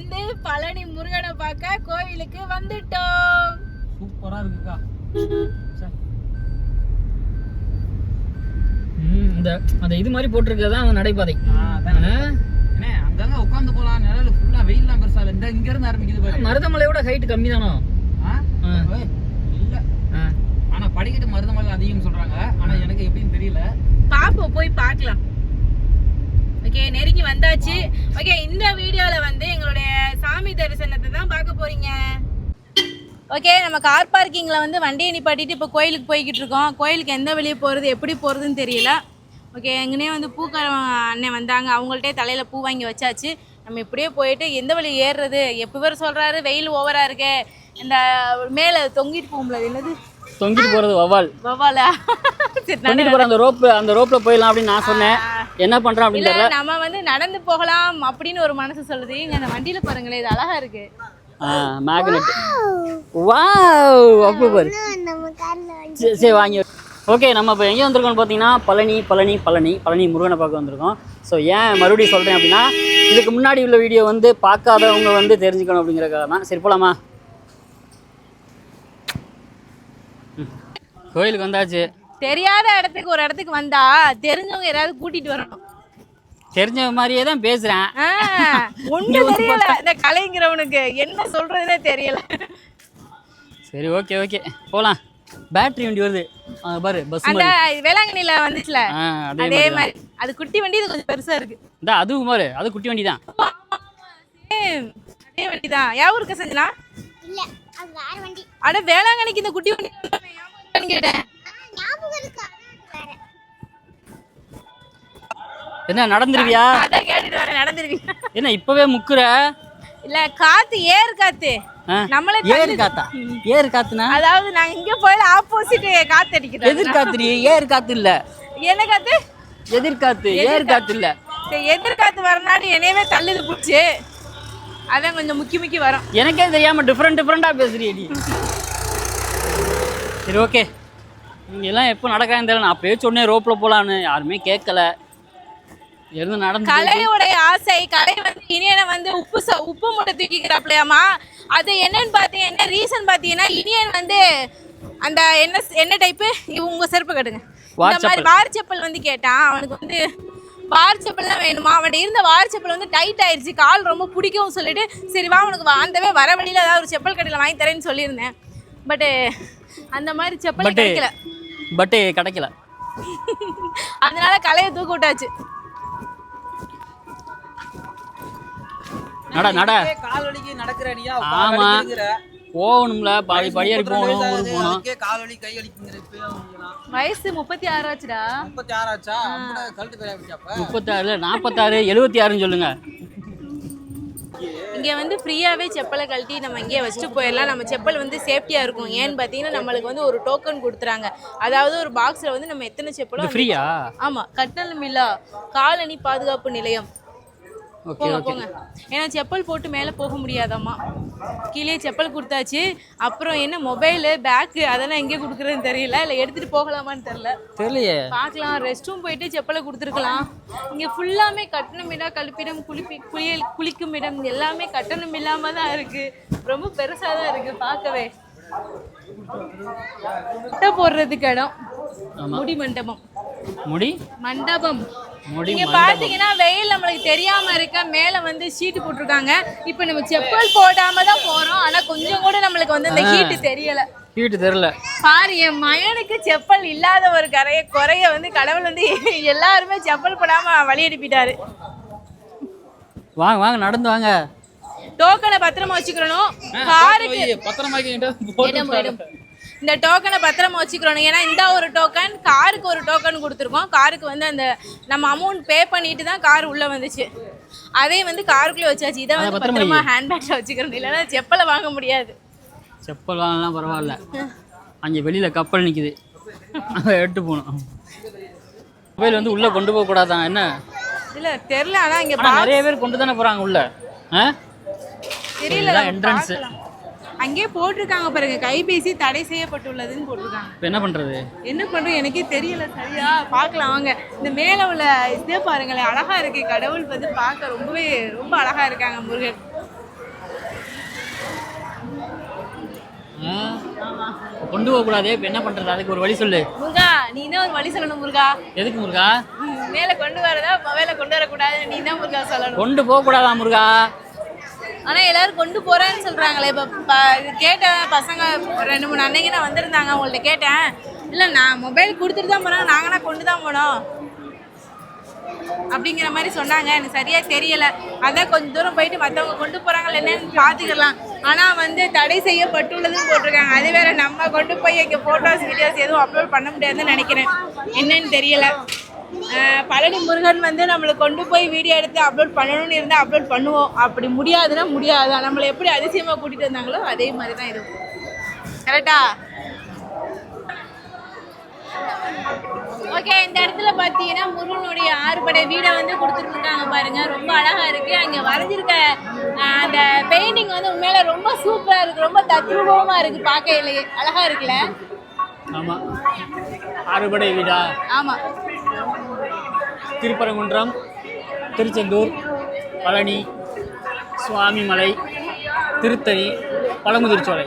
வந்து பழனி முருகனை பார்க்க கோவிலுக்கு வந்துட்டோம். சூப்பரா இருக்குக்கா. இந்த அந்த இது மாதிரி போட்டிருக்கிறது தான் நடைபாதை. அங்கங்க உட்காந்து போலாம் நிழல் ஃபுல்லா வெயில்லாம் பெருசா இல்ல. இந்த இங்க இருந்து ஆரம்பிக்குது பாரு. மருதமலையோட ஹைட் கம்மி தானோ இல்ல. ஆனா படிக்கட்டு மருதமலை அதிகம் சொல்றாங்க. ஆனா எனக்கு எப்படின்னு தெரியல. பாப்போம் போய் பார்க்கலாம். ஓகே நெருங்கி வந்தாச்சு. ஓகே இந்த வீடியோல வந்து எங்களுடைய சாமி தரிசனத்தை தான் பார்க்க போறீங்க. ஓகே நம்ம கார் பார்க்கிங்கில் வந்து வண்டியை நிப்பாட்டிட்டு இப்போ கோயிலுக்கு போய்கிட்டு இருக்கோம். கோயிலுக்கு எந்த வழியே போகிறது எப்படி போகிறதுன்னு தெரியல. ஓகே எங்கனே வந்து பூக்கார அண்ணன் வந்தாங்க. அவங்கள்ட்டே தலையில் பூ வாங்கி வச்சாச்சு. நம்ம இப்படியே போயிட்டு எந்த வழி ஏறுறது? எப்போ பேர் சொல்கிறாரு வெயில் ஓவராக இருக்கு. இந்த மேலே தொங்கிட்டு போகும்ல என்னது? தொங்கிட்டு போறது வவால். வவாலா? தொங்கிட்டு போற அந்த ரோப் அந்த ரோப்ல போயிடலாம் அப்படின்னு நான் சொன்னேன். என்ன பண்றேன் அப்படின்னு நம்ம வந்து நடந்து போகலாம் அப்படின்னு ஒரு மனசு சொல்லுது. இங்க அந்த வண்டியில பாருங்களேன் இது அழகா இருக்கு. மேக்னெட் வாவ் அப்போ பாரு. சரி சரி வாங்கி ஓகே நம்ம இப்போ எங்கே வந்திருக்கோம்னு பார்த்தீங்கன்னா பழனி பழனி பழனி பழனி முருகனை பார்க்க வந்திருக்கோம். ஸோ ஏன் மறுபடியும் சொல்கிறேன் அப்படின்னா இதுக்கு முன்னாடி உள்ள வீடியோ வந்து பார்க்காதவங்க வந்து தெரிஞ்சுக்கணும் அப்படிங்கிறக்காக தான் சரி போலாமா? கோயிலுக்கு வந்தாச்சு. தெரியாத இடத்துக்கு ஒரு இடத்துக்கு வந்தா தெரிஞ்சவங்க யாராவது கூட்டிட்டு வரணும். தெரிஞ்ச மாதிரியே தான் பேசுகிறேன் ஆ, ஒண்ணும் தெரியல. இந்த கலைங்கிறவனுக்கு என்ன சொல்றதுனே தெரியல. சரி ஓகே ஓகே. போகலாம் பேட்டரி வண்டி வருது. பாரு பஸ் அந்த வேளாங்கண்ணில வந்துச்சுல? அதே மாதிரி. அது குட்டி வண்டி இது கொஞ்சம் பெருசா இருக்கு. இந்த அதுவும் பாரு. அது குட்டி வண்டி தான். அதே வண்டி தான். இருக்க செஞ்சனா? இல்ல அது வேற வண்டி. அட வேளாங்கண்ணிக்கு இந்த குட்டி வண்டி கேட்டேன். என்ன நடந்துருவியா? அதான் கேட்டுட்டு வரேன் என்ன இப்பவே முக்குற? இல்ல காத்து ஏர் காத்து. நம்மளே ஏறு காத்தா? ஏறு காத்துனா? அதாவது நாங்க இங்க போயில ஆப்போசிட் காத்து அடிக்கிறோம் எதிர்காத்து ஏறு காத்து இல்ல. என்ன காத்து? எதிர்காத்து ஏறு காத்து இல்ல. சரி எதிர்காத்து வரனாடி என்னையவே தள்ளுது பிடிச்சி அதான் கொஞ்சம் முக்கி முக்கி வரும். எனக்கே தெரியாம டிஃப்ரெண்ட் டிஃப்ரெண்டா பேசுறிய நீ சரி ஓகே. நீங்க எல்லாம் எப்போ நடக்காதுன்னு தெரியல. நான் அப்பயே சொன்னேன் ரோப்ல போலான்னு. யாருமே கேட்கல. இருந்து நடந்து கலையோடைய ஆசை கலை வந்து இனியனை வந்து உப்பு ச- உப்பு மூட்டை தூக்கிக்கிறாப்லையாமா அது என்னன்னு பார்த்தீங்க என்ன ரீசன் பார்த்தீங்கன்னா இனியன் வந்து அந்த என்ன என்ன டைப்பு உங்க செருப்பு கட்டுங்க. இந்த மாதிரி வார் செப்பல் வந்து கேட்டான் அவனுக்கு வந்து வார் செப்பல் தான் வேணுமா? அவன்கிட்ட இருந்த வார் செப்பல் வந்து டைட் ஆயிடுச்சு. கால் ரொம்ப பிடிக்கும் சொல்லிட்டு சரி வா உனக்கு வந்தவே வர வழியில ஏதாவது ஒரு செப்பல் கடையில் வாங்கி தரேன்னு சொல்லியிருந்தேன். பட்டு அந்த மாதிரி செப்பல் பட்டு. கிடைக்கல. பட்டு கிடைக்கல. அதனால கலையை தூக்க விட்டாச்சு. நட நட. கால் வலிக்கு நடக்கிற நீயா ஆமா. போகணும்ல பாதி படியாரி போகணும். ஊருக்கு போகணும் கால் வலி கை. வயசு முப்பத்தி ஆறாச்சுடா. முப்பத்தி ஆறாச்சா? அம்புட கழுத்து முப்பத்தாறு நாற்பத்தாறு எழுபத்தி ஆறுன்னு சொல்லுங்க. இங்கே வந்து ஃப்ரீயாகவே செப்பலை கழட்டி நம்ம இங்கேயே வச்சுட்டு போயிடலாம். நம்ம செப்பல் வந்து சேஃப்டியாக இருக்கும். ஏன்னு பார்த்தீங்கன்னா நம்மளுக்கு வந்து ஒரு டோக்கன் கொடுத்துறாங்க. அதாவது ஒரு பாக்ஸில் வந்து நம்ம எத்தனை செப்பலோ இது ஃப்ரீயா? ஆமாம் கட்டணம் இல்லா காலனி பாதுகாப்பு நிலையம். போங்க ஓகே போங்க. ஏன்னா செப்பல் போட்டு மேலே போக முடியாதாம்மா. கீழே செப்பல் கொடுத்தாச்சு. அப்புறம் என்ன மொபைலு பேக்கு அதெல்லாம் எங்கே கொடுக்குறதுன்னு தெரியல. இல்லை எடுத்துகிட்டு போகலாமான்னு தெரில தெரியலையே. பார்க்கலாம் ரெஸ்ட் ரூம் போயிட்டு செப்பலை கொடுத்துருக்கலாம். இங்கே ஃபுல்லாமே கட்டணம் இடம் கழிப்பிடம் குளிப்பி குளியல் குளிக்கும் இடம் எல்லாமே கட்டணம் இல்லாமல் தான் இருக்குது ரொம்ப பெருசாக தான் இருக்குது பார்க்கவே. முட்டை போடுறதுக்கு இடம் முடி மண்டபம் முடி? மண்டபம். இங்க பாத்தீங்கன்னா வெயில் நம்மளுக்கு தெரியாம இருக்க மேல வந்து ஷீட் போட்டிருக்காங்க. இப்போ நம்ம செப்பல் போடாம தான் போறோம். ஆனா கொஞ்சம் கூட நம்மளுக்கு வந்து இந்த ஹீட் தெரியல. வீட்டு தெரில பாரு என் மகனுக்கு செப்பல் இல்லாத ஒரு கரைய குறைய வந்து கடவுள் வந்து எல்லாருமே செப்பல் போடாம வழி அனுப்பிட்டாரு. வாங்க வாங்க நடந்து வாங்க. டோக்கனை பத்திரமா வச்சுக்கிறணும் காருக்கு இடம் இந்த டோக்கனை பத்திரமா வச்சுக்கிறோம் ஏன்னா இந்த ஒரு டோக்கன் காருக்கு ஒரு டோக்கன் கொடுத்துருக்கோம். காருக்கு வந்து அந்த நம்ம அமௌண்ட் பே பண்ணிட்டு தான் கார் உள்ள வந்துச்சு. அதையும் வந்து காருக்குள்ளே வச்சாச்சு. இதை வந்து பத்திரமா ஹேண்ட்பேக்ல வச்சுக்கிறோம் இல்லைன்னா செப்பலை வாங்க முடியாது. செப்பல் வாங்கலாம் பரவாயில்ல. அங்கே வெளியில் கப்பல் நிற்குது அதை எடுத்து போகணும். மொபைல் வந்து உள்ளே கொண்டு போக கூடாதான் என்ன? இல்ல தெரியல. ஆனா இங்க நிறைய பேர் கொண்டு தானே போகிறாங்க உள்ள. தெரியல. பார்க்கலாம். அங்கேயே போட்டிருக்காங்க பாருங்க. கைபேசி தடை செய்யப்பட்டுள்ளதுன்னு போட்டிருக்காங்க. இப்போ என்ன பண்ணுறது என்ன பண்ணுறது எனக்கே தெரியல. சரியா? பார்க்கலாம். வாங்க. இந்த மேலே உள்ள இதே பாருங்களேன். அழகா இருக்கு. கடவுள் வந்து பார்க்க ரொம்பவே ரொம்ப அழகா இருக்காங்க முருகன் கொண்டு போக கூடாதே. இப்போ என்ன பண்றது? அதுக்கு ஒரு வழி சொல்லு. முருகா நீ என்ன ஒரு வழி சொல்லணும் முருகா. எதுக்கு முருகா? மேலே கொண்டு வரதா? மேலே கொண்டு வரக்கூடாது நீ தான் முருகா சொல்லணும். கொண்டு போக கூடாதா முருகா? ஆனால் எல்லாரும் கொண்டு போகிறேன்னு சொல்கிறாங்களே இப்போ ப- கேட்டேன் பசங்க ரெண்டு மூணு அன்னைக்கு நான் வந்திருந்தாங்க உங்கள்கிட்ட கேட்டேன். இல்லை நான் மொபைல் கொடுத்துட்டு தான் போனோம் நாங்கன்னா கொண்டு தான் போனோம். அப்படிங்கிற மாதிரி சொன்னாங்க. எனக்கு சரியாக தெரியலை. அதான் கொஞ்சம் தூரம் போயிட்டு மற்றவங்க கொண்டு போறாங்க என்னன்னு பார்த்துக்கலாம் ஆனால் வந்து தடை செய்யப்பட்டுள்ளதுன்னு போட்டிருக்காங்க. அது வேற நம்ம கொண்டு போய் இங்கே ஃபோட்டோஸ் வீடியோஸ் எதுவும் அப்லோட் பண்ண முடியாதுன்னு நினைக்கிறேன். என்னன்னு தெரியலை. பழனி முருகன் வந்து நம்மளை கொண்டு போய் வீடியோ எடுத்து அப்லோட் பண்ணணும்னு இருந்தால் அப்லோட் பண்ணுவோம். அப்படி முடியாதுன்னா முடியாது. நம்மளை எப்படி அதிசயமாக கூட்டிகிட்டு வந்தாங்களோ அதே மாதிரி தான் இருக்கும் கரெக்டா ஓகே இந்த இடத்துல பார்த்தீங்கன்னா முருகனுடைய ஆறுபடை வீடை வந்து கொடுத்துருக்காங்க பாருங்க. ரொம்ப அழகா இருக்கு. அங்கே வரைஞ்சிருக்க அந்த பெயிண்டிங் வந்து உண்மையில ரொம்ப சூப்பராக இருக்கு. ரொம்ப தத்ரூபமா இருக்கு. பார்க்கையிலேயே அழகா இருக்குல்ல? ஆமா. அறுபடை வீடா ஆமா. திருப்பரங்குன்றம் திருச்செந்தூர் பழனி சுவாமிமலை திருத்தணி பழமுதிர்ச்சோலை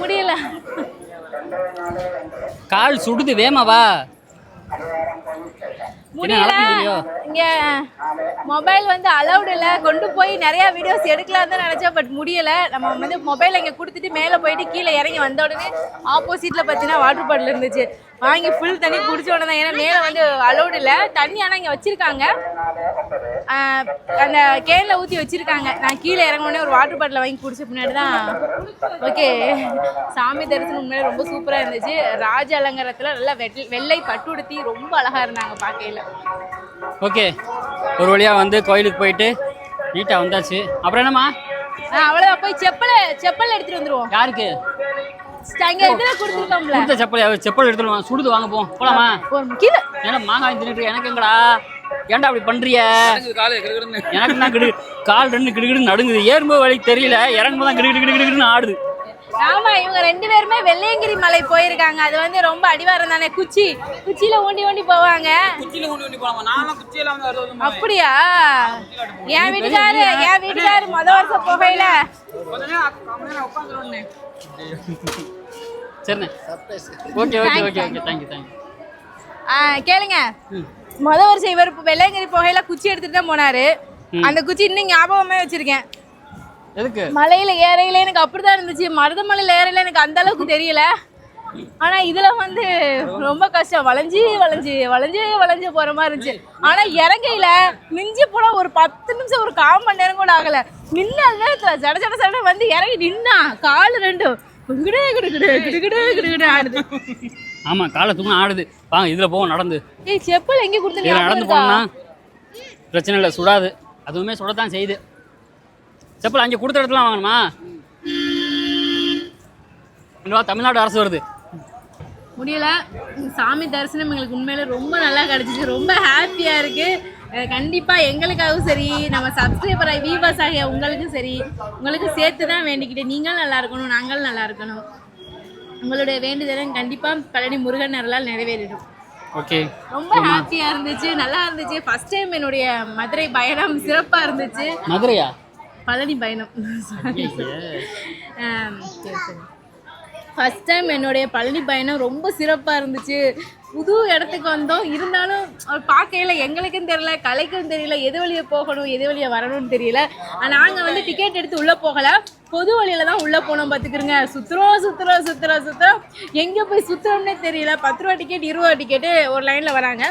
முடியல. கால் சுடுது வேமாவா முடியல? இங்க மொபைல் வந்து அலௌட் இல்ல. கொண்டு போய் நிறைய வீடியோஸ் எடுக்கலாம் தான் நினைச்சேன் பட் முடியல. நம்ம வந்து மொபைல் இங்க கொடுத்துட்டு மேல போயிட்டு கீழே இறங்கி வந்த உடனே ஆப்போசிட்ல பார்த்தீங்கன்னா வாட்டர் பாட்டில் இருந்துச்சு. வாங்கி ஃபுல் தண்ணி குடிச்ச உடனே தான். ஏன்னா மேல வந்து அலௌட் இல்ல. தண்ணி ஆனா இங்க வச்சிருக்காங்க. அந்த கேன்ல ஊத்தி வச்சிருக்காங்க. நான் கீழே இறங்கின உடனே ஒரு வாட்டர் பாட்டில் வாங்கி குடிச்ச பின்னாடி தான். ஓகே சாமி தரிசனம் உண்மையிலே ரொம்ப சூப்பரா இருந்துச்சு. ராஜ அலங்காரத்துல நல்லா வெள்ளை- வெள்ளை பட்டுடுத்தி ரொம்ப அழகா இருந்தாங்க பார்க்கையில. ஓகே ஒரு வழியாக வந்து கோயிலுக்கு போயிட்டு நீட்டாக வந்தாச்சு. அப்புறம் என்னம்மா? ஆ, அவ்வளவுதான். போய் செப்பல் செப்பல் எடுத்துட்டு வந்துருவோம். யாருக்கு? அங்க இதுல கொடுத்துருக்கோம்ல. கொடுத்த செப்பல்? செப்பல் எடுத்துட்டு சுடுது வாங்க போவோம் போலாமா? ஒரு கீழே ஏன்னா மாங்காய் தின்னுட்டு இருக்க, எனக்கு எங்கடா? ஏன்டா அப்படி பண்றிய காலை கிடுகிடுன்னு. எனக்கு தான் கிடு கால் ரெண்டு கிடுகிடு நடுங்குது. ஏறும்போது வழி தெரியல இறங்கும்போது தான் கிடு கிடு கிடு கிடுன்னு ஆடுது. ஆமா இவங்க ரெண்டு பேருமே வெள்ளையங்கிரி மலை போயிருக்காங்க. அது வந்து ரொம்ப அடிவாரம் தானே? குச்சி குச்சியில ஊண்டி ஊண்டி போவாங்க. குச்சியில குச்சியில வந்து அப்படியா? என் வீட்டுக்காரு என் வீட்டுக்காரு முத வருஷம் போகையில. சரிண்ணே. Okay okay okay okay thank you thank you ஆ, கேளுங்க. முத வருஷம் இவர் வெள்ளையங்கிரி போகையில குச்சி எடுத்துட்டு தான் போனாரு. அந்த குச்சி இன்னும் ஞாபகமே வச்சிருக்கேன். எதுக்கு? மலையில ஏறையில எனக்கு அப்படிதான் இருந்துச்சு. மருதமலையில ஏறையில எனக்கு அந்த அளவுக்கு தெரியல. ஆனா இதுல வந்து ரொம்ப கஷ்டம். வளைஞ்சு வளைஞ்சு வளைஞ்சு வளைஞ்சு போற மாதிரி இருந்துச்சு. ஆனா இறங்கையில மிஞ்சி போனா ஒரு பத்து நிமிஷம் ஒரு கால் மணி நேரம் கூட ஆகல. நின்ன நேரத்துல ஜட ஜட ஜட வந்து இறங்கி நின்னா கால் ரெண்டும். ஆமாம் காலை தூக்கம் ஆடுது. வாங்க இதில் போவோம் நடந்து. ஏய் செப்பல் எங்க கொடுத்த நடந்து? போனோம்னா பிரச்சனை இல்லை சுடாது. அதுவுமே சுடத்தான் செய்யுது. செப்பல் அங்கே கொடுத்த இடத்துல வாங்கணுமா? இன்னும் தமிழ்நாடு அரசு வருது. முடியல. சாமி தரிசனம் எங்களுக்கு உண்மையில ரொம்ப நல்லா கிடைச்சிச்சு. ரொம்ப ஹாப்பியா இருக்கு. கண்டிப்பா எங்களுக்காகவும் சரி நம்ம சப்ஸ்கிரைபர் ஆகி வியூவர்ஸ் ஆகிய உங்களுக்கும் சரி உங்களுக்கு சேர்த்து தான் வேண்டிக்கிட்டு நீங்களும் நல்லா இருக்கணும் நாங்களும் நல்லா இருக்கணும். உங்களுடைய வேண்டுதலும் கண்டிப்பா பழனி முருகன் அருளால் நிறைவேறிடும். ஓகே ரொம்ப ஹாப்பியா இருந்துச்சு நல்லா இருந்துச்சு. ஃபர்ஸ்ட் டைம் என்னுடைய மதுரை பயணம் சிறப்பா இருந்துச்சு. மதுரையா? பழனி பயணம். ஃபர்ஸ்ட் டைம் என்னுடைய பழனி பயணம் ரொம்ப சிறப்பாக இருந்துச்சு. புது இடத்துக்கு வந்தோம். இருந்தாலும் பார்க்கையில எங்களுக்கும் தெரியல கலைக்கும் தெரியல எது வழியே போகணும் எது வழியே வரணும்னு தெரியல. நாங்கள் வந்து டிக்கெட் எடுத்து உள்ளே போகலை. பொது வழியில தான் உள்ளே போனோம் பார்த்துக்கிறோங்க சுற்றுறோம் சுற்றுறோம் சுற்றுறோம் சுற்றுறோம் எங்கே போய் சுற்றுறோம்னே தெரியல. பத்து ரூபா டிக்கெட் இருபது ரூபா டிக்கெட்டு ஒரு லைனில் வராங்க.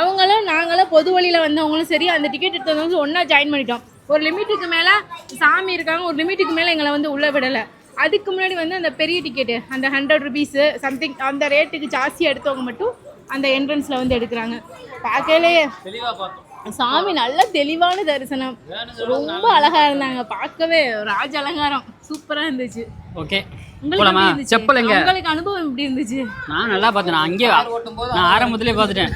அவங்களும் நாங்களும் பொது வழியில் வந்தவங்களும் சரி அந்த டிக்கெட் எடுத்தவங்களும் ஒன்றா ஜாயின் பண்ணிட்டோம். ஒரு லிமிட்டுக்கு மேலே சாமி இருக்காங்க ஒரு லிமிட்டுக்கு மேலே எங்களை வந்து உள்ளே விடலை. அதுக்கு முன்னாடி வந்து அந்த பெரிய டிக்கெட்டு அந்த ஹண்ட்ரட் ருபீஸு சம்திங் அந்த ரேட்டுக்கு ஜாஸ்தியாக எடுத்தவங்க மட்டும் அந்த என்ட்ரன்ஸில் வந்து எடுக்கிறாங்க. பார்க்கலே சாமி நல்ல தெளிவான தரிசனம். ரொம்ப அழகா இருந்தாங்க. பார்க்கவே ராஜ அலங்காரம். சூப்பரா இருந்துச்சு. ஓகே. உங்களுக்கு போலாமா? எப்படி இருந்துச்சு? செப்பல் எங்க? உங்களுக்கு அனுபவம் எப்படி இருந்துச்சு? நான் நல்லா பார்த்தேன். நான் அங்கேயே நான் ஆரம்பத்திலே பார்த்துட்டேன்.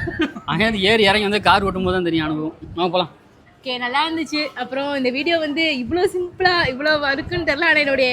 அங்கேருந்து ஏறி இறங்கி வந்து கார் ஓட்டும் போது தான் தெரியும் அனுபவம். வாங்க போகலாம் ஓகே நல்லா இருந்துச்சு. அப்புறம் இந்த வீடியோ வந்து இவ்வளோ சிம்பிளாக இவ்வளோ இருக்குன்னு தெரில ஆனால் என்னுடைய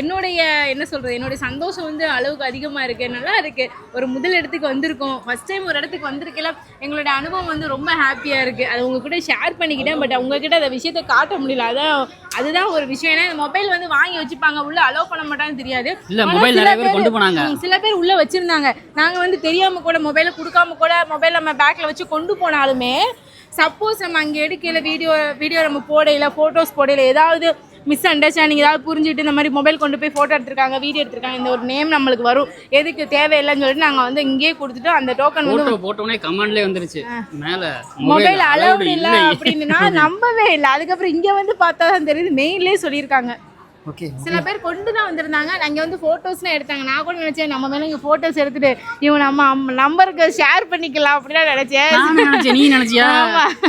என்னுடைய என்ன சொல்கிறது என்னுடைய சந்தோஷம் வந்து அளவுக்கு அதிகமாக இருக்குது நல்லா இருக்குது ஒரு முதல் இடத்துக்கு வந்திருக்கோம். ஃபஸ்ட் டைம் ஒரு இடத்துக்கு வந்திருக்கல. எங்களுடைய அனுபவம் வந்து ரொம்ப ஹாப்பியாக இருக்குது அது உங்க கூட ஷேர் பண்ணிக்கிட்டேன் பட் உங்ககிட்ட அந்த விஷயத்தை காட்ட முடியல. அதான் அதுதான் ஒரு விஷயம். ஏன்னா இந்த மொபைல் வந்து வாங்கி வச்சுப்பாங்க. உள்ள அலோவ் பண்ண மாட்டாங்கன்னு தெரியாது. இல்ல ஆனா மொபைல் சில நிறைய பேர் பேர் கொண்டு போனாங்க. ம், சில பேர் உள்ள வச்சிருந்தாங்க. நாங்க வந்து தெரியாம கூட மொபைலை கொடுக்காம கூட மொபைல் நம்ம பேக்ல வச்சு கொண்டு போனாலுமே சப்போஸ் நம்ம அங்கே எடுக்கல வீடியோ வீடியோ நம்ம போடையில ஃபோட்டோஸ் போடையில ஏதாவது மிஸ் அண்டர்ஸ்டாண்டிங் ஏதாவது புரிஞ்சுட்டு இந்த மாதிரி மொபைல் கொண்டு போய் ஃபோட்டோ எடுத்திருக்காங்க வீடியோ எடுத்திருக்காங்க இந்த ஒரு நேம் நம்மளுக்கு வரும். எதுக்கு தேவையில்லைன்னு சொல்லிட்டு நாங்கள் வந்து இங்கேயே கொடுத்துட்டு அந்த டோக்கன் வந்து போட்டோ போட்டோனே கமெண்ட்லயே வந்துருச்சு. மேல மொபைல் அலௌடு இல்லை அப்படின்னு நம்பவே இல்லை. அதுக்கப்புறம் இங்கே வந்து பார்த்தா தான் தெரியுது மெயின்லேயே சொல்லியிருக்காங்க. சில பேர் கொண்டு தான் வந்திருந்தாங்க. அங்கே வந்து ஃபோட்டோஸ்லாம் எடுத்தாங்க. நான் கூட நினச்சேன் நம்ம மேலே இங்கே ஃபோட்டோஸ் எடுத்துட்டு இவன் நம்ம நம்பருக்கு ஷேர் பண்ணிக்கலாம் அப்படிலாம் நினச்சேன். நான் நினைச்சேன் நீ நினைச்சியா?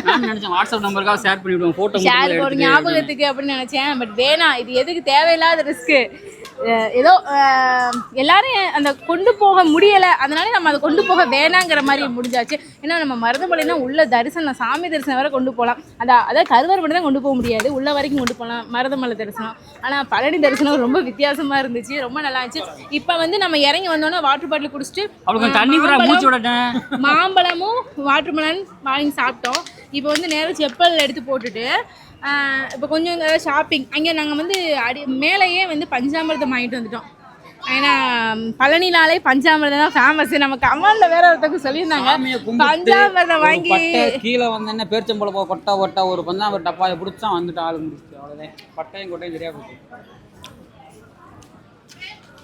நான் நினைச்சேன் வாட்ஸ்அப் நம்பருக்காக ஷேர் பண்ணி விடுவோம் போட்டோ ஷேர் ஒரு ஞாபகத்துக்கு அப்படின்னு நினச்சேன். பட் வேணாம் இது எதுக்கு தேவையில்லாத ரிஸ்க்கு ஏதோ எல்லாரும் அந்த கொண்டு போக முடியலை அதனால நம்ம அதை கொண்டு போக வேணாங்கிற மாதிரி முடிஞ்சாச்சு. ஏன்னா நம்ம மருதமலைனா உள்ள தரிசனம் சாமி தரிசனம் வரை கொண்டு போகலாம். அதான் அதான் கருவறை மட்டும் தான் கொண்டு போக முடியாது. உள்ள வரைக்கும் கொண்டு போகலாம். மருதமலை தரிசனம். ஆனால் பழனி தரிசனம் ரொம்ப வித்தியாசமாக இருந்துச்சு. ரொம்ப நல்லா இருந்துச்சு. இப்போ வந்து நம்ம இறங்கி வந்தோன்னே வாட்டர் பாட்டில் குடிச்சிட்டு தண்ணி மாம்பழமும் வாட்டர்மெலன் வாங்கி சாப்பிட்டோம். இப்போ வந்து நேரம் செப்பல் எடுத்து போட்டுட்டு இப்போ கொஞ்சம் ஷாப்பிங் அங்கே நாங்கள் வந்து அடி மேலேயே வந்து பஞ்சாமிர்தம் வாங்கிட்டு வந்துட்டோம். ஏன்னா பழனினாலே பஞ்சாமிர்தம் தான் ஃபேமஸ் நம்ம கமாலில் வேற ஒருத்தவங்க சொல்லியிருந்தாங்க. பஞ்சாமிர்தம் வாங்கி கீழே வந்தோடனே பேரிச்சம்பழம் போ கொட்டை கொட்டை ஒரு பஞ்சாமிரம் டப்பாயை பிடிச்சா வந்துட்டு ஆள் முடிச்சு அவ்வளோதான் பட்டையும் கொட்டையும் போச்சு.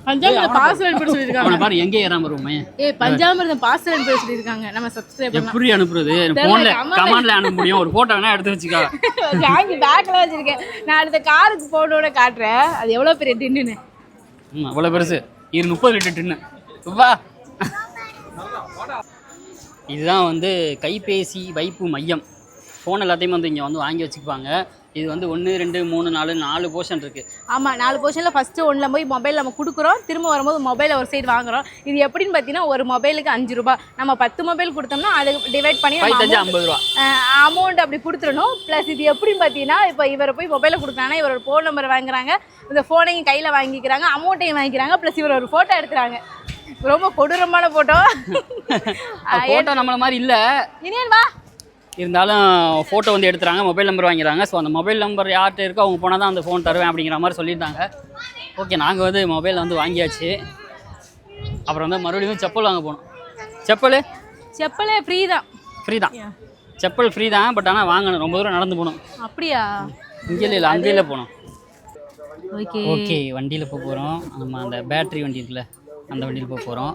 பஞ்சாமிர்தம் பார்சல் அனுப்பி பாரு எங்கே ஏறாம வருவோமே. ஏய் பஞ்சாமிர்தம் பார்சல் அனுப்பி சொல்லியிருக்காங்க நம்ம சப்ஸ்கிரைப் எப்படி அனுப்புறது. போன்ல கமெண்ட்ல- கமாண்ட்ல அனுப்ப முடியும். ஒரு போட்டோ வேணா எடுத்து வச்சுக்கோ. வாங்கி பேக்கில் வச்சிருக்கேன். நான் அடுத்த காருக்கு போனோட காட்டுறேன். அது எவ்வளோ பெரிய டின்னுன்னு ம் அவ்வளோ பெருசு. இது முப்பது லிட்டர் டின்னு வா. இதுதான் வந்து கைபேசி வைப்பு மையம். ஃபோன் எல்லாத்தையுமே வந்து இங்கே வந்து வாங்கி வச்சுக்குவாங்க. இது வந்து ஒன்று ரெண்டு மூணு நாலு நாலு போர்ஷன் இருக்குது ஆமாம் நாலு போர்ஷனில் ஃபஸ்ட்டு ஒன்றில் போய் மொபைல் நம்ம கொடுக்குறோம். திரும்ப வரும்போது மொபைலை ஒரு சைடு வாங்குறோம். இது எப்படின்னு பார்த்தீங்கன்னா ஒரு மொபைலுக்கு அஞ்சு ரூபாய். நம்ம பத்து மொபைல் கொடுத்தோம்னா அதை டிவைட் பண்ணி ஐம்பது ரூபா. அமௌண்ட் அப்படி கொடுத்துடணும். ப்ளஸ் இது எப்படின்னு பார்த்தீங்கன்னா இப்போ இவர் போய் மொபைலை கொடுக்குறாங்கன்னா இவர் ஒரு ஃபோன் நம்பர் வாங்குறாங்க. இந்த ஃபோனையும் கையில் வாங்கிக்கிறாங்க. அமௌண்ட்டையும் வாங்கிக்கிறாங்க. ப்ளஸ் இவர் ஒரு ஃபோட்டோ எடுக்கிறாங்க. ரொம்ப கொடூரமான ஃபோட்டோ ஃபோட்டோ நம்மள மாதிரி இல்லை. இனியன் வா. இருந்தாலும் ஃபோட்டோ வந்து எடுத்துறாங்க மொபைல் நம்பர் வாங்கிறாங்க ஸோ அந்த மொபைல் நம்பர் யார்கிட்ட இருக்கோ அவங்க போனால் தான் அந்த ஃபோன் தருவேன் அப்படிங்கிற மாதிரி சொல்லியிருந்தாங்க. ஓகே நாங்கள் வந்து மொபைல் வந்து வாங்கியாச்சு. அப்புறம் வந்து மறுபடியும் செப்பல் வாங்க போனோம். செப்பல்? செப்பலே ஃப்ரீ தான். ஃப்ரீ தான். செப்பல் ஃப்ரீ தான் பட் ஆனால் வாங்கணும் ரொம்ப தூரம் நடந்து போகணும் அப்படியா? இங்கே இல்லை அங்கேயில் போகணும் ஓகே ஓகே வண்டியில் போக போகிறோம் நம்ம அந்த பேட்டரி வண்டி இருக்குல்ல அந்த வண்டியில் போக போகிறோம்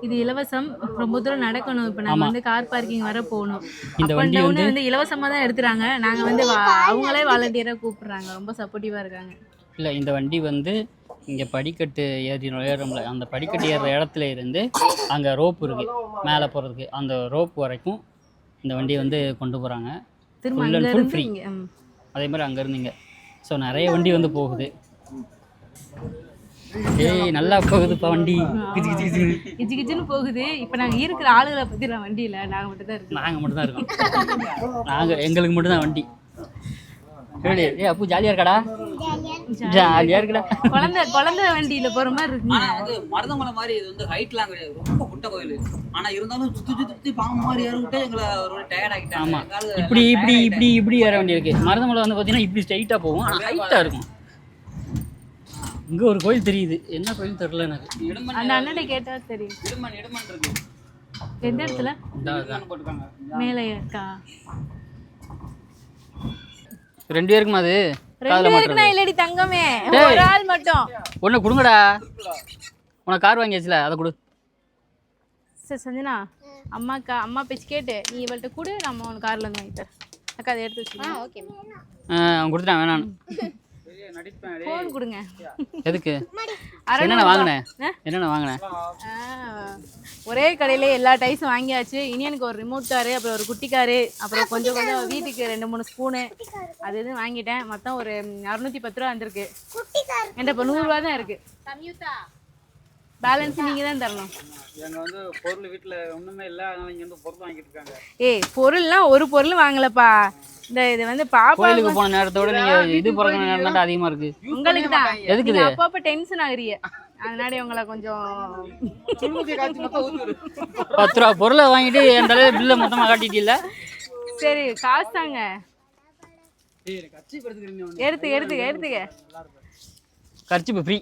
இது இலவசம் ரொம்ப தூரம் நடக்கணும். இப்போ நம்ம வந்து கார் பார்க்கிங் வர போகணும். இந்த வண்டி வந்து- இலவசமாக தான் எடுத்துறாங்க. நாங்கள் வந்து அவங்களே வாலண்டியராக கூப்பிடுறாங்க. ரொம்ப சப்போர்ட்டிவாக இருக்காங்க. இல்லை இந்த வண்டி வந்து இங்கே படிக்கட்டு ஏறி ஏறும்ல அந்த படிக்கட்டு ஏறுற இடத்துல இருந்து அங்கே ரோப் இருக்குது மேலே போகிறதுக்கு அந்த ரோப் வரைக்கும் இந்த வண்டியை வந்து கொண்டு போகிறாங்க அங்கே. இங்கே ம். அதே மாதிரி அங்கேருந்து இங்கே. ஸோ நிறைய வண்டி வந்து போகுது. ஏய் நல்லா போகுதுப்பா வண்டி. கிச்சு கிச்சு கிச்சு கிச்சு கிச்சுன்னு போகுது. இப்போ நாங்கள் இருக்கிற ஆளுகளை பற்றி நான் வண்டியில் நாங்கள் மட்டும் தான் இருக்கோம். நாங்கள் மட்டும்தான் இருக்கோம். நாங்கள் எங்களுக்கு மட்டும்தான் வண்டி. ஏய் ஏய் அப்பு ஜாலியாக இருக்காடா? ஜாலியாக இருக்குடா. குழந்தை குழந்தை வண்டியில் போகிற மாதிரி இருக்கு ஆனா வந்து மருதமலை மாதிரி இது வந்து ஹைட்லாம் கிடையாது. ரொம்ப குட்டை கோயில் ஆனா இருந்தாலும் சுத்தி சுத்தி சுத்தி பாம்பு மாதிரி ஏற விட்டு எங்களை ஒரு டயர்ட் ஆகிட்டாங்க ஆமாம் இப்படி இப்படி இப்படி இப்படி ஏற வேண்டியிருக்கு. மருதமலை வந்து பார்த்தீங்கன்னா இப்படி ஸ்ட்ரைட்டாக போகும். ஆனால் ஹைட்டாக இருக்கும். இங்கே ஒரு கோயில் தெரியுது. என்ன கோயில் தெரில எனக்கு. இடுமன் அந்த அண்ணனை கேட்டால் தெரியும். இடுமன் இடுமன் இருக்கு எந்த இடத்துல? மேலே இருக்கா? ரெண்டு பேருக்குமா அது? ரெண்டு பேருக்கு நான் இல்லடி தங்கமே. ஒரு ஆள் மட்டும். ஒன்று கொடுங்கடா. உனக்கு கார் வாங்கியாச்சுல அதை கொடு. சரி சஞ்சனா அம்மாக்கா அம்மா பேச்சு கேட்டு நீ இவள்கிட்ட கொடு நம்ம உனக்கு கார்ல இருந்து வாங்கி தரேன். அக்கா அதை எடுத்து வச்சுக்கோங்க ஓகே. ஆ, அவன் கொடுத்துட்டான் வேணான்னு. ஃபோன் கொடுங்க. எதுக்கு? என்னென்ன. வாங்கினேன்? என்னென்ன ஒரே கடையில எல்லா டைஸும் வாங்கியாச்சு. இனியனுக்கு ஒரு ரிமோட் காரு அப்புறம் ஒரு குட்டி காரு அப்புறம் கொஞ்சம் கொஞ்சம் வீட்டுக்கு ரெண்டு மூணு ஸ்பூனு. அது இது வாங்கிட்டேன். மொத்தம் ஒரு அறுநூத்தி பத்து ரூபா வந்திருக்கு. என்கிட்ட இப்போ நூறுரூவா தான் இருக்கு. பேலன்ஸ் நீங்க தான் தரணும். எங்க வந்து பொருள் வீட்டுல ஒண்ணுமே இல்ல அதனால இங்க வந்து பொருள் வாங்கிட்டு இருக்காங்க. ஏய் பொருள்லாம் ஒரு பொருள் வாங்கலப்பா. இந்த இது வந்து பாப்பா கோயிலுக்கு போன நேரத்தோட நீங்க இது பிறக்கிற நேரம் தான் அதிகமா இருக்கு. உங்களுக்கு தான். எதுக்கு நீங்க அப்பப்ப டென்ஷன் ஆகுறீங்க. அதனால உங்களை கொஞ்சம் பத்து ரூபா பொருளை வாங்கிட்டு என் தலையில பில்லை மொத்தமா காட்டிட்டீல்ல? சரி காசு தாங்க. எடுத்து எடுத்துக்க எடுத்துக்க கர்ச்சிப்பு ஃப்ரீ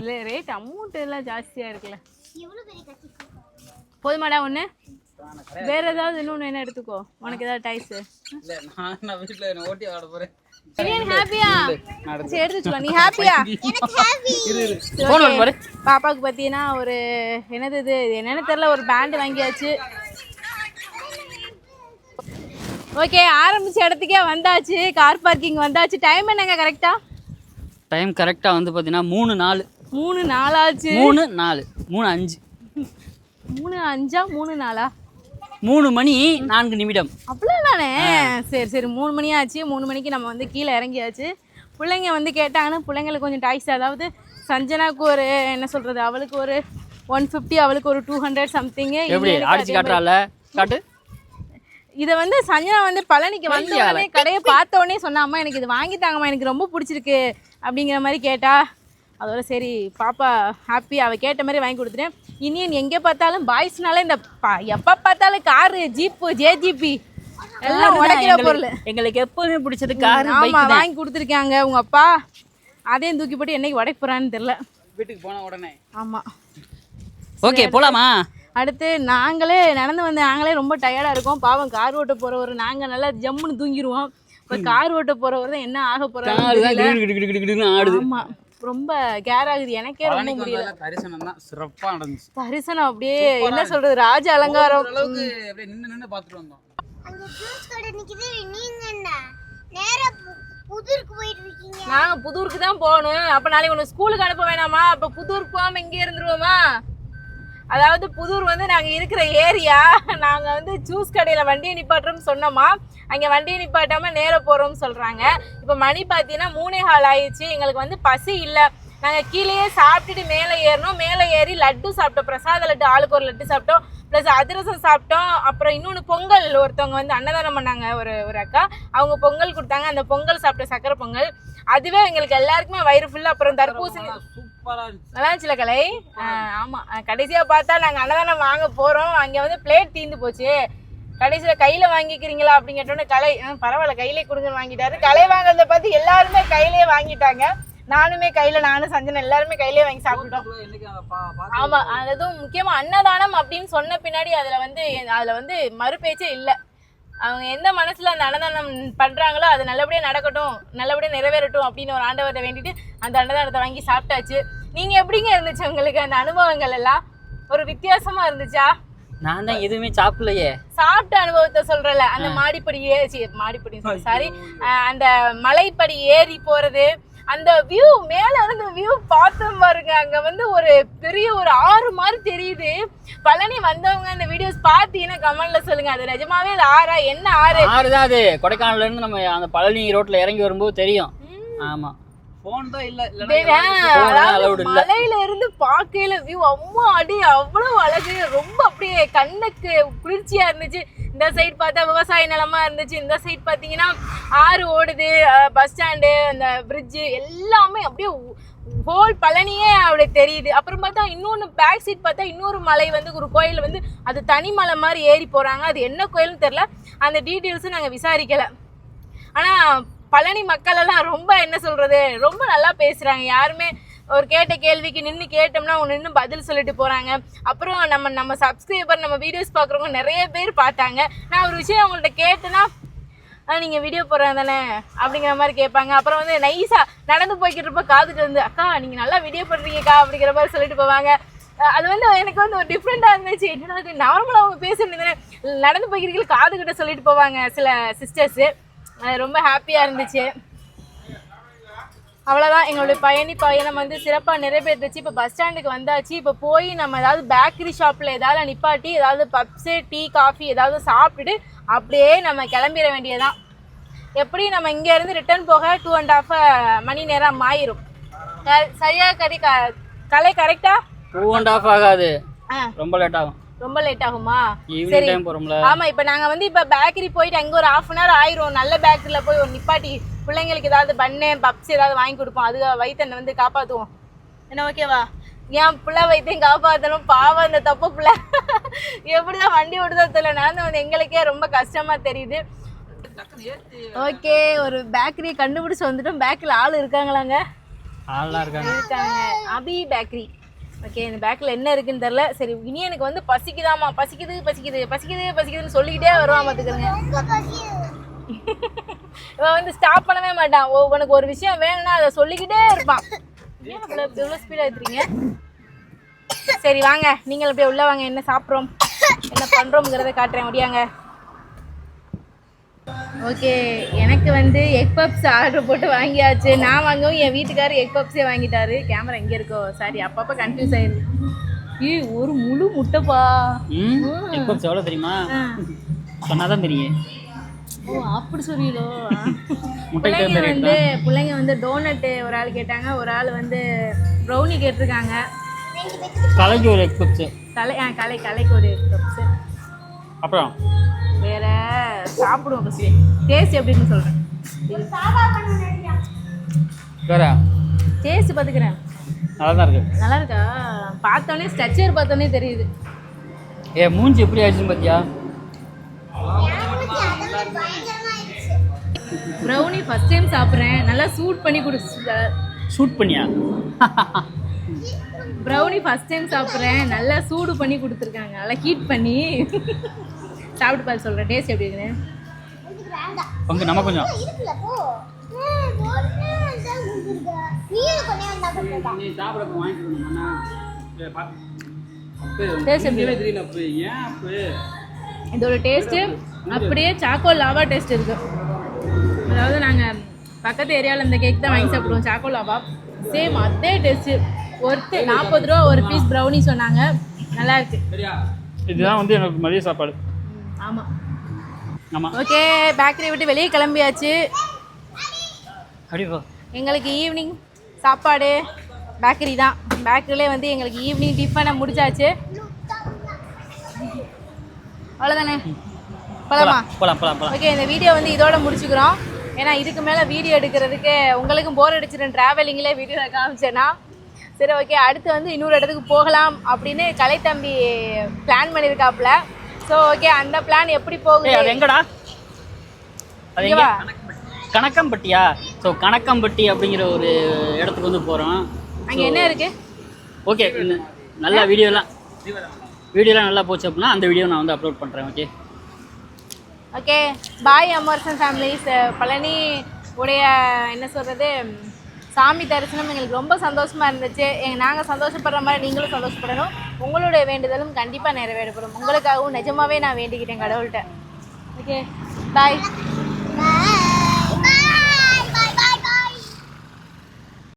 இல்ல ரேட் அமௌண்ட் எல்லாம் ஜாஸ்தியா இருக்குல்ல. போதுமாடா ஒண்ணு? வேற ஏதாவது இன்னொன்னு என்ன எடுத்துக்கோ? உனக்கு ஏதாவது டைஸ். இல்ல நான் நான் வீட்டுல என்ன ஓட்டி ஆட போறேன். ஹாப்பியா சரி எடுத்து வச்சுக்கோ நீ ஹாப்பியா போன் பாரு பாப்பாவுக்கு பார்த்தீங்கன்னா ஒரு என்னது இது? என்னன்னு தெரியல ஒரு பேண்ட் வாங்கியாச்சு. ஓகே ஆரம்பிச்ச இடத்துக்கே வந்தாச்சு. கார் பார்க்கிங் வந்தாச்சு. டைம் என்னங்க கரெக்டா டைம் கரெக்டா வந்து பாத்தீங்கன்னா மூணு நாலு. மூணு நாளாச்சு மூணு நாலு. மூணு அஞ்சு. மூணு அஞ்சா மூணு நாளா மூணு மணி நான்கு நிமிடம். அவ்வளோதானே சரி சரி மூணு மணி ஆச்சு. மூணு மணிக்கு நம்ம வந்து கீழே இறங்கியாச்சு. பிள்ளைங்க வந்து கேட்டாங்கன்னா பிள்ளைங்களுக்கு கொஞ்சம் டாய்ஸ் அதாவது சஞ்சனாக்கு ஒரு என்ன சொல்கிறது அவளுக்கு ஒரு ஒன் ஃபிஃப்டி அவளுக்கு ஒரு டூ ஹண்ட்ரட் சம்திங்கு எப்படி? அடிச்சு காட்டுறால காட்டு. இதை வந்து சஞ்சனா வந்து பழனிக்கு வந்த உடனே கடையை பார்த்த உடனே சொன்னாம்மா எனக்கு இது வாங்கி தாங்கம்மா எனக்கு ரொம்ப பிடிச்சிருக்கு. அப்படிங்கிற மாதிரி கேட்டா அதோட சரி பாப்பா ஹாப்பி அவள் கேட்ட மாதிரி வாங்கி கொடுத்துட்டேன். இனியன் எங்கே பார்த்தாலும் பாய்ஸ்னால இந்த பா- எப்போ பார்த்தாலும் காரு ஜீப்பு ஜேஜிபி எல்லாம் உடைக்கிற பொருள். எங்களுக்கு எப்பவுமே பிடிச்சது கார் ஆமா வாங்கி கொடுத்துருக்காங்க உங்க அப்பா. அதையும் தூக்கி போட்டு என்னைக்கு உடைக்க தெரியல. வீட்டுக்கு போன உடனே. ஆமா. ஓகே போலாமா? அடுத்து நாங்களே நடந்து வந்த நாங்களே ரொம்ப டயர்டா இருக்கோம். பாவம் கார் ஓட்ட போறவர் நாங்க நல்லா ஜம்முன்னு தூங்கிடுவோம் இப்போ கார் ஓட்ட போறவர் தான் என்ன ஆக கார் தான் ரொம்ப கேர் ஆகுது. எனக்கே ரொம்ப முடியல தரிசனம் தான் சிறப்பா நடந்துச்சு. தரிசனம் அப்படியே என்ன சொல்றது ராஜ அலங்காரம். அளவுக்கு அப்படியே நின்னு நின்னு பார்த்துட்டு வந்தோம். அங்க ஜூஸ் கடை நிக்குது. நீங்க என்ன? நேரா புதூருக்கு போயிட்டு இருக்கீங்க. நாங்க புதூருக்கு தான் போகணும். அப்ப நாளைக்கு உன்னை ஸ்கூலுக்கு அனுப்ப வேணாமா? அப்ப புதூருக்கு போகாம இங்கே இருந்துருவோமா? அதாவது புதூர் வந்து நாங்கள் இருக்கிற ஏரியா நாங்கள் வந்து ஜூஸ் கடையில் வண்டியை நிப்பாட்டுறோம்னு சொன்னோமா அங்கே வண்டியை நிப்பாட்டாமல் நேராக போகிறோம்னு சொல்கிறாங்க இப்போ மணி பார்த்தீங்கன்னா மூணே ஹால் ஆயிடுச்சு. எங்களுக்கு வந்து பசி இல்லை. நாங்க கீழேயே சாப்பிட்டுட்டு மேலே ஏறணும். மேலே ஏறி லட்டு சாப்பிட்டோம். பிரசாத லட்டு ஆளுக்கு ஒரு லட்டு சாப்பிட்டோம். ப்ளஸ் அதிரசம் சாப்பிட்டோம். அப்புறம் இன்னொன்று பொங்கல். ஒருத்தவங்க வந்து அன்னதானம் பண்ணாங்க. ஒரு ஒரு அக்கா. அவங்க பொங்கல் கொடுத்தாங்க. அந்த பொங்கல் சாப்பிட்ட சக்கரை பொங்கல். அதுவே எங்களுக்கு எல்லாருக்குமே வயிறு ஃபுல்லாக அப்புறம் தர்பூசணி. நல்லா இருந்துச்சுல கலை? ஆஹ் ஆமா. ஆஹ் கடைசியா பார்த்தா நாங்க அன்னதானம் வாங்க போறோம். அங்க வந்து பிளேட் தீந்து போச்சு. கடைசியில கையில வாங்கிக்கிறீங்களா அப்படின்னு கேட்டோன்னே கலை பரவாயில்ல. கையிலே கொடுங்கன்னு வாங்கிட்டாரு. கலை வாங்குறத பார்த்து எல்லாருமே கையிலே வாங்கிட்டாங்க. நானுமே கையில நானும் சஞ்சனா எல்லாருமே கையிலே வாங்கி பா- ஆமா அதுவும் முக்கியமா அன்னதானம் அப்படின்னு சொன்ன பின்னாடி அதுல வந்து அதுல வந்து மறுபேச்சே இல்ல. அவங்க எந்த மனசுல அந்த அன்னதானம் பண்றாங்களோ அது நல்லபடியா நடக்கட்டும் நல்லபடியா நிறைவேறட்டும் அப்படின்னு ஒரு ஆண்டவரை வேண்டிட்டு அந்த அன்னதானத்தை வாங்கி சாப்பிட்டாச்சு. நீங்க எப்படிங்க இருந்துச்சு உங்களுக்கு அந்த அனுபவங்கள் எல்லாம்? ஒரு வித்தியாசமா இருந்துச்சா? நான் தான் எதுவுமே சாப்பிடலையே. சாப்பிட்ட அனுபவத்தை சொல்றல அந்த மாடிப்படி ஏறி மாடிப்படி சாரி அந்த மலைப்படி ஏறி போறது அந்த வியூ மேல இருந்து வியூ பார்த்தோம் பாருங்க. அங்க வந்து ஒரு பெரிய ஒரு ஆறு மாதிரி தெரியுது. பழனி வந்தவங்க அந்த வீடியோஸ் பார்த்தீங்கன்னா கமெண்ட்ல சொல்லுங்க. அது நிஜமாவே அது ஆறா? என்ன ஆறு? ஆறு தான் அது. கொடைக்கானல்ல இருந்து நம்ம அந்த பழனி ரோட்ல இறங்கி வரும்போது தெரியும். ஆமா. மலையில இருந்து பார்க்கையில வியூ அம்மா அடி அவ்வளவு அழகு. ரொம்ப அப்படியே கண்ணுக்கு குளிர்ச்சியா இருந்துச்சு. இந்த சைடு பார்த்தா விவசாய நிலமா இருந்துச்சு. இந்த சைடு பார்த்தீங்கன்னா ஆறு ஓடுது பஸ் ஸ்டாண்டு அந்த பிரிட்ஜு எல்லாமே அப்படியே ஹோல் பழனியே அப்படி தெரியுது. அப்புறம் பார்த்தா இன்னொன்று பேக் சைட் பார்த்தா இன்னொரு மலை வந்து ஒரு கோயில் வந்து அது தனி மலை மாதிரி ஏறி போகிறாங்க அது என்ன கோயில்னு தெரில அந்த டீட்டெயில்ஸும் நாங்கள் விசாரிக்கலை. ஆனால் பழனி மக்களெல்லாம் ரொம்ப என்ன சொல்கிறது ரொம்ப நல்லா பேசுகிறாங்க யாருமே ஒரு கேட்ட கேள்விக்கு நின்று கேட்டோம்னா அவங்க நின்று பதில் சொல்லிட்டு போகிறாங்க அப்புறம் நம்ம நம்ம சப்ஸ்கிரைபர் நம்ம வீடியோஸ் பார்க்குறவங்க நிறைய பேர் பார்த்தாங்க. நான் ஒரு விஷயம் அவங்கள்ட்ட கேட்டேன்னா நீங்கள் வீடியோ போடுறாங்க தானே? அப்படிங்கிற மாதிரி கேட்பாங்க. அப்புறம் வந்து நைஸாக நடந்து போய்கிட்டு இருப்ப காதுட்டு வந்து அக்கா நீங்கள் நல்லா வீடியோ போடுறீங்கக்கா அப்படிங்கிற மாதிரி சொல்லிட்டு போவாங்க. அது வந்து எனக்கு வந்து ஒரு டிஃப்ரெண்ட்டாக இருந்துச்சு. என்னடா நார்மலாக அவங்க பேசுனது நடந்து போய்க்கிறீங்க காதுகிட்ட சொல்லிட்டு போவாங்க சில சிஸ்டர்ஸ் ரொம்ப ஹாப்பியாக இருந்துச்சு. அவ்வளோதான் எங்களுடைய பயணி பயணம் வந்து சிறப்பாக நிறைவேற்றுச்சு. இப்போ பஸ் ஸ்டாண்டுக்கு வந்தாச்சு. இப்போ போய் நம்ம ஏதாவது பேக்கரி ஷாப்பில் ஏதாவது நிப்பாட்டி ஏதாவது பப்ஸு டீ காஃபி ஏதாவது சாப்பிட்டுட்டு அப்படியே நம்ம கிளம்பிட வேண்டியதுதான். எப்படி நம்ம இங்கேருந்து ரிட்டர்ன் போக டூ அண்ட் ஹாஃப் மணி நேரம் ஆயிரும். க- சரியா கறி க கலை கரெக்டா டூ அண்ட் ஆஃப் ஆகாது. ரொம்ப லேட் ஆகும். ரொம்ப லேட் ஆகுமா? போகிறோம்ல ஆமா இப்ப நாங்க வந்து இப்ப பேக்கரி போயிட்டு அங்க ஒரு ஹாஃப் அன் ஹவர் ஆயிரும். நல்ல பேக்கரியில போய் ஒரு நிப்பாட்டி பிள்ளைங்களுக்கு ஏதாவது பண்ணு பப்ஸ் ஏதாவது வாங்கி கொடுப்போம். அது வயித்தனை வந்து காப்பாத்துவோம். என்ன ஓகேவா ஏன் பிள்ளை வைத்தியம் காப்பாத்தணும். பாவம் இந்த தப்பு பிள்ளை. எப்படிதான் வண்டி ஓடுதோ தெரியல. நடந்து வந்து எங்களுக்கே ரொம்ப கஷ்டமா தெரியுது. ஓகே ஒரு பேக்கரி கண்டுபிடிச்சு வந்துட்டோம். பேக்கரியில் ஆள் இருக்காங்களாங்க? ஆள்லாம் இருக்காங்க. இருக்காங்க. அபி பேக்கரி ஓகே இந்த பேக்கில் என்ன இருக்குன்னு தெரில சரி இனி எனக்கு வந்து பசிக்குதாமா பசிக்குது பசிக்குது பசிக்குது பசிக்குதுன்னு சொல்லிக்கிட்டே வருவான் பார்த்துக்கிறேங்க இவன் வந்து ஸ்டாப் பண்ணவே மாட்டான். உனக்கு ஒரு விஷயம் வேணும்னா அதை சொல்லிக்கிட்டே இருப்பான். ஏன் இவ்வளோ இவ்வளோ ஸ்பீடாக எடுத்துறீங்க சரி வாங்க. நீங்கள் அப்படியே உள்ள வாங்க. என்ன சாப்பிட்றோம்? என்ன பண்ணுறோங்கிறத காட்டுறேன். முடியாங்க. ஓகே. எனக்கு வந்து எக் பப்ஸ் ஆர்டர் போட்டு வாங்கியாச்சு. நான் வாங்கவும் என் வீட்டுக்காரர் எக் பப்ஸே வாங்கிட்டாரு. கேமரா எங்கே இருக்கோ? சாரி அப்பப்போ கன்ஃபியூஸ் ஆயிடுது. ஏய் ஒரு முழு முட்டைப்பா. ம்? எப்போ எவ்வளோ தெரியுமா. சொன்னாதான் தெரியும். ஓ அப்படி சொல்லிடோ பிள்ளைங்க வந்து பிள்ளைங்க வந்து டோனட்டு ஒரு ஆள் கேட்டாங்க ஒரு ஆள் வந்து ப்ரௌனி கேட்டிருக்காங்க. கலைக்கு ஒரு எக் பப்ஸு கலை ஆ கலை கலைக்கு ஒரு கப்ஸு அப்புறம்? வேற சாப்பிடுவோம் ஃபஸ்ட்டு டேஸ்ட் எப்படின்னு சொல்கிறேன் வேற? டேஸ்ட் பார்த்துக்கிறேன் நல்லா தான் இருக்கு. நல்லா இருக்கா பார்த்தோன்னே ஸ்ட்ரக்சர் பார்த்தோன்னே தெரியுது. ஏ மூஞ்சி எப்படி ஆயிடுச்சுன்னு பார்த்தியா ப்ரௌனி ஃபஸ்ட் டைம் சாப்பிட்றேன். நல்லா சூட் பண்ணி கொடு ஷூட் பண்ணியா? ப்ரௌனி ஃபஸ்ட் டைம் சாப்பிட்றேன். நல்லா சூடு பண்ணி கொடுத்துருக்காங்க. நல்லா ஹீட் பண்ணி. சாப்பிட்டு பார்த்து சொல்கிறேன் டேஸ்ட் எப்படி இருக்குன்னு? பங்கு நம்ம கொஞ்சம். இதோட டேஸ்ட்டு அப்படியே சாக்கோ லாவா டேஸ்ட் இருக்கு. அதாவது நாங்கள் பக்கத்து ஏரியாவில் இந்த கேக் தான் வாங்கி சாப்பிடுவோம். சாக்கோ லாவா சேம் அதே டேஸ்ட்டு ஒருத்து நாற்பது ரூபா ஒரு பீஸ் ப்ரௌனி சொன்னாங்க. நல்லா இருக்கு. இதுதான் வந்து எனக்கு மதிய சாப்பாடு. ஆமாம் ஆமாம் ஓகே பேக்கரி விட்டு வெளியே கிளம்பியாச்சு. எங்களுக்கு ஈவினிங் சாப்பாடு. பேக்கரி தான். பேக்கரிலே வந்து எங்களுக்கு ஈவினிங் டிஃபனை முடிச்சாச்சு. அவ்வளோதானே போலாம்? போலாம் போலாம் ஓகே இந்த வீடியோ வந்து இதோட முடிச்சுக்கிறோம். ஏன்னா இதுக்கு மேலே வீடியோ எடுக்கிறதுக்கு உங்களுக்கும் போர் அடிச்சிடும். ட்ராவலிங்கில் வீடியோ காமிச்சேன்னா சரி ஓகே அடுத்து வந்து இன்னொரு இடத்துக்கு போகலாம் அப்படின்னு கலைத்தம்பி பிளான் பண்ணியிருக்காப்புல ஸோ ஓகே அந்த பிளான் எப்படி போகுது? அது எங்கடா? அது எங்க. கணக்கம்பட்டியா? ஸோ கணக்கம்பட்டி அப்படிங்கிற ஒரு இடத்துக்கு வந்து போகிறோம் அங்கே என்ன இருக்கு? ஓகே நல்லா வீடியோலாம் வீடியோலாம் நல்லா போச்சு அப்படின்னா அந்த வீடியோ நான் வந்து அப்லோட் பண்ணுறேன் okay okay bye Amarsan families Palani உடைய என்ன சொல்கிறது சாமி தரிசனம் எங்களுக்கு ரொம்ப சந்தோஷமாக இருந்துச்சு. எங்கள் நாங்கள் சந்தோஷப்படுற மாதிரி நீங்களும் சந்தோஷப்படணும். உங்களுடைய வேண்டுதலும் கண்டிப்பாக நிறைவேறப்படும். உங்களுக்காகவும் நிஜமாவே நான் வேண்டிக்கிட்டேன் கடவுள்கிட்ட. Okay bye